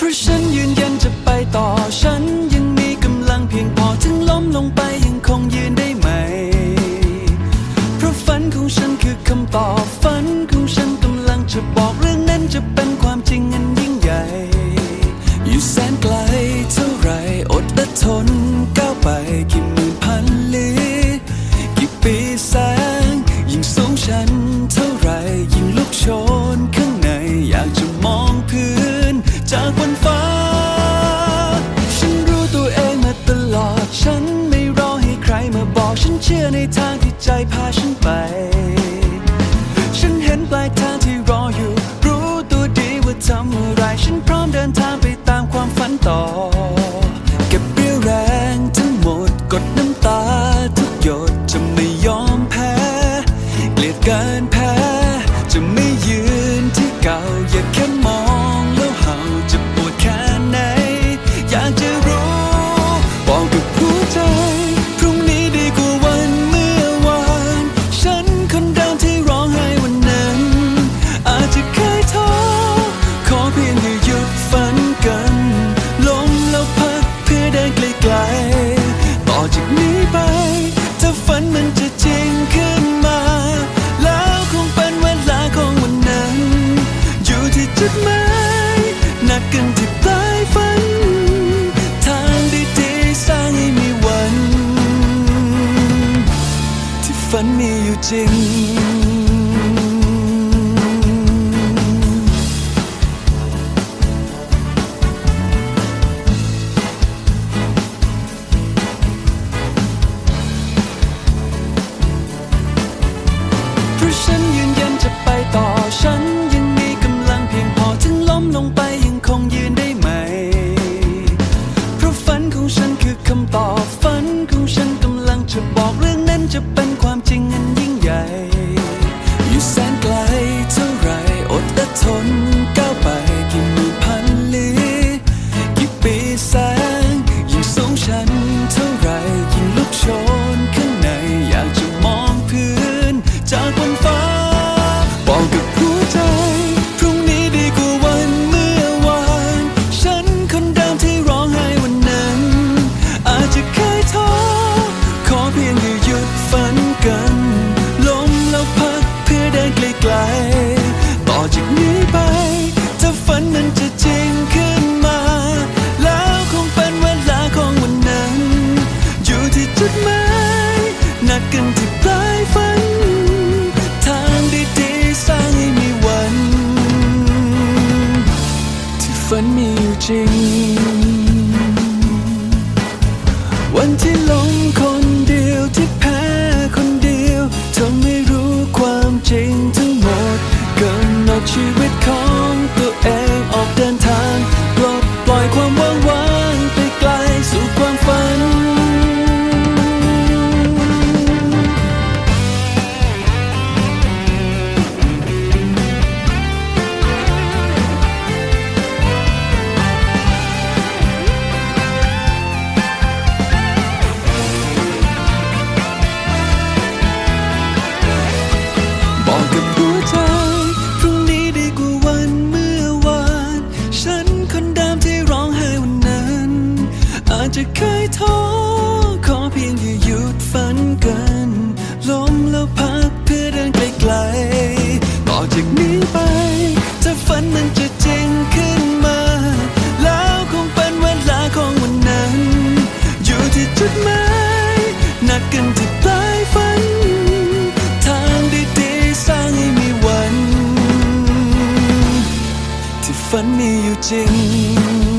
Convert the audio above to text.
เพราะฉันยืนยันจะไปต่อฉันยังมีกำลังเพียงพอถึงล้มลงไปยังคงยืนได้ไหม เพราะฝันของฉันคือคำตอบฝันของฉันกำลังจะบอกเรื่องนั้นจะเป็นความจริงอันยิ่งใหญ่ เชื่อในทางที่ใจพาฉันไป ฉันเห็นปลายทางที่รออยู่ รู้ตัวดีว่าทำอะไร ฉันพร้อมเดินทางไปตามความฝันต่อ เก็บเรี่ยวแรงทั้งหมดกดน้ำตา ทุกหยดจะไม่ยอมแพ้ เกลียดการแพ้ จุดหมายนัดกันที่ปลายฝัน ทางดีๆสร้างให้มีวัน ที่ฝันมีอยู่จริง ของฉันคือคำตอบฝันของฉันกำลังจะบอกเรื่องนั้นจะเป็นความจริงอันยิ่งใหญ่ อยู่แสนไกลเท่าไรอดและทน ไกล ต่อจากนี้ไป ถ้าฝันมันจะจริงขึ้นมา แล้วคงเป็นเวลาของวันนั้น อยู่ที่จุดหมายนัดกันที่ปลายฝัน ทางดีๆสร้างให้มีวัน ที่ฝันมีอยู่จริง วันที่ลง ชีาจจะเคยท้อขอเพียงอย่าหยุดฝันกันล้มแล้วพักเพื่อเดินไกลๆต่อจากนี้ไปถ้าฝันมันจะจริงขึ้นมา แล้วคงเป็นเวลาของวันนั้น อยู่ที่จุดหมายนัดกันที่ปลายฝัน ทางดีๆสร้างให้มีวัน ที่ฝันมีอยู่จริง